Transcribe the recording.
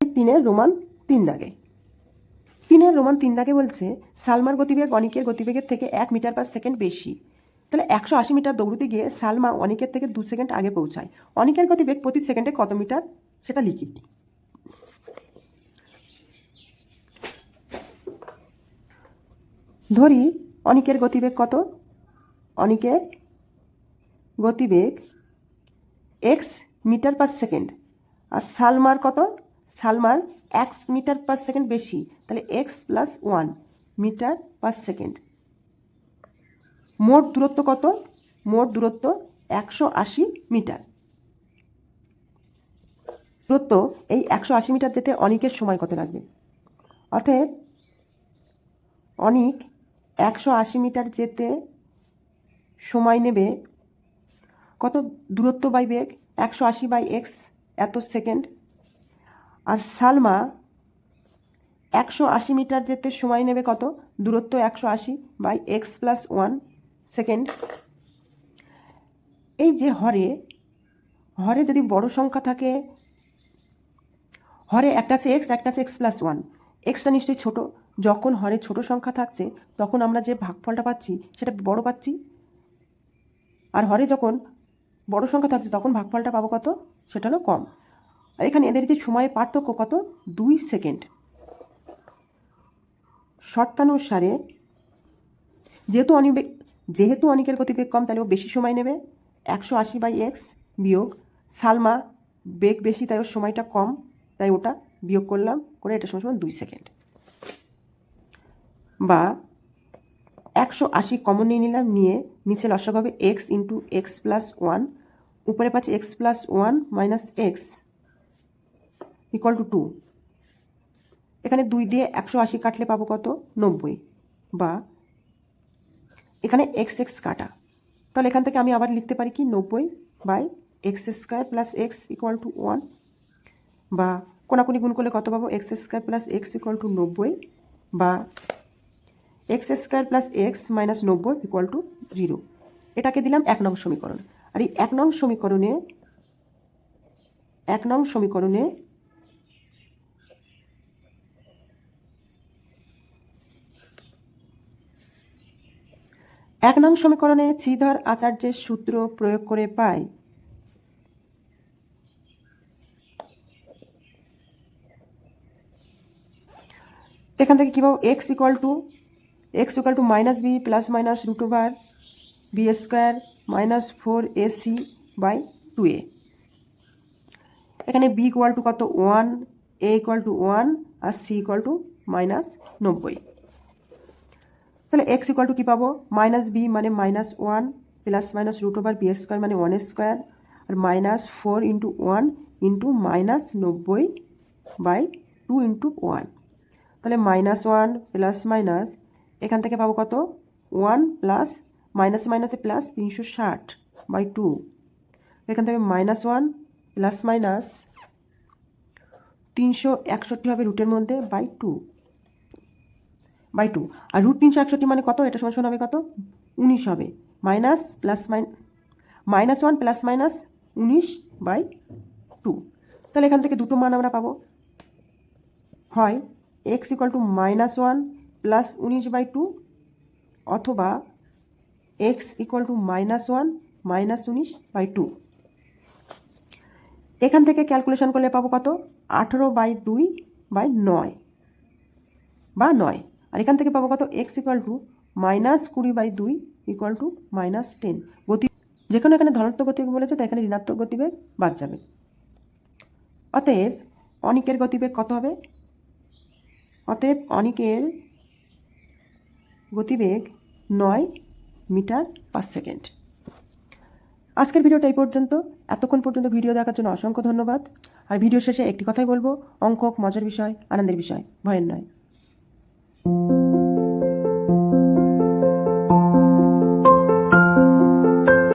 তিনের রোমান তিন দাগে। তিনের রোমান তিন দাগে বলছে, সালমার গতিবেগ অনিকের গতিবেগের থেকে এক মিটার পার সেকেন্ড বেশি। তাহলে একশো আশি মিটার দৌড়তে গিয়ে সালমা অনিকের থেকে দু সেকেন্ড আগে পৌঁছায়। অনিকের গতিবেগ প্রতি সেকেন্ডে কত মিটার? সেটা লিখি। ধরি অনিকের গতিবেগ কত? অনিকের গতিবেগ এক্স মিটার পার সেকেন্ড। আর সালমার কত? সালমার এক্স মিটার পার সেকেন্ড বেশি, তাহলে X plus one metre per second মোট দূরত্ব কত? মোট দূরত্ব একশো আশি মিটার। দূরত্ব এই একশো আশি মিটার যেতে অনিকের সময় কত লাগবে? অতএব অনিক একশো আশি মিটার যেতে সময় নেবে কত? দূরত্ব বাই বেগ একশো আশি বাই এক্স এত সেকেন্ড আর সালমা একশো আশি মিটার যেতে সময় নেবে কত? দূরত্ব একশো আশি by X plus one second এই যে হরে হরে যদি বড় সংখ্যা থাকে, হরে একটা আছে এক্স একটা আছে এক্স প্লাস ওয়ান এক্সটা নিশ্চয়ই ছোটো। যখন হরে ছোট সংখ্যা থাকছে, তখন আমরা যে ভাগফলটা পাচ্ছি, সেটা বড় পাচ্ছি। আর হরে যখন বড় সংখ্যা থাকছে, তখন ভাগফলটা পাবো কত? সেটা হলো কম। আর এখানে এদের যে সময়ের পার্থক্য কত? দুই সেকেন্ড। শর্তানুসারে যেহেতু অনিবেগ যেহেতু অনিকের গতিবেগ কম, তাহলে ও বেশি সময় নেবে। একশো আশি বাই এক্স বিয়োগ সালমা বেগ বেশি, তাই ওর সময়টা কম, তাই ওটা বিয়োগ করলাম, করে এটা সময় সময় দুই সেকেন্ড। বা একশো আশি কমন নিয়ে নিলাম, নিয়ে নিচে লসক হবে X into X plus one, উপরে পাচ্ছি X plus one minus X. Equal to two এখানে দুই দিয়ে একশো আশি কাটলে পাবো কত? নব্বই বা এখানে এক্স এক্স কাটা। তাহলে এখান থেকে আমি আবার লিখতে পারি কি? নব্বই by X square plus X equal to one বা কোনাকুনি গুণ করলে কত পাবো? X square plus X equal to নব্বই বা X square plus X minus নব্বই ইকুয়াল টু জিরো এটাকে দিলাম এক নং সমীকরণ। আর এই এক নং সমীকরণে, এক নং সমীকরণে এক নং সমীকরণে শ্রীধর আচার্যের সূত্র প্রয়োগ করে পাই। এখান থেকে কী পাবো? X equal to X equal to minus B plus minus root over B square minus four A C by two A এখানে বি ইকুয়াল টু কত? One A equal to one R C equal to minus নব্বই। তাহলে x equal to কী পাবো? Minus B মানে minus one plus minus root over B square মানে one square আর minus four into one into minus নব্বই by two into one তাহলে minus one plus minus এখান থেকে পাবো কত? ওয়ান প্লাস মাইনাস মাইনাসে প্লাস তিনশো ষাট বাই টু এখান থেকে মাইনাস ওয়ান প্লাস মাইনাস তিনশো একষট্টি হবে রুটের মধ্যে বাই টু বাই টু। আর রুট তিনশো একষট্টি মানে কত? এটা সমান হবে কত? উনিশ হবে। Minus plus mine minus one plus minus উনিশ বাই টু তাহলে এখান থেকে দুটো মান আমরা পাবো। হয় X equal to minus one plus উনিশ বাই টু অথবা X equal to minus one minus উনিশ বাই টু এখান থেকে ক্যালকুলেশন করলে পাবো কত? আঠেরো বাই দুই বাই নয় বা নয়। আর এখান থেকে পাবো কত? এক্স ইকুয়াল টু মাইনাস কুড়ি বাই দুই ইকুয়াল টু মাইনাস টেন গতি যেখানে এখানে ধনাত্মক গতিবেগ বলেছে তাই এখানে ঋণাত্মক গতিবেগ বাদ যাবে। অতএব অনিকের গতিবেগ কত হবে? অতএব অনিকের গতিবেগ নয় মিটার পার সেকেন্ড আজকের ভিডিওটা এই পর্যন্ত। এতক্ষণ পর্যন্ত ভিডিও দেখার জন্য অসংখ্য ধন্যবাদ। আর ভিডিও শেষে একটি কথাই বলব অঙ্ক হোক মজার বিষয়, আনন্দের বিষয়, ভয়ের নয়। Thank you.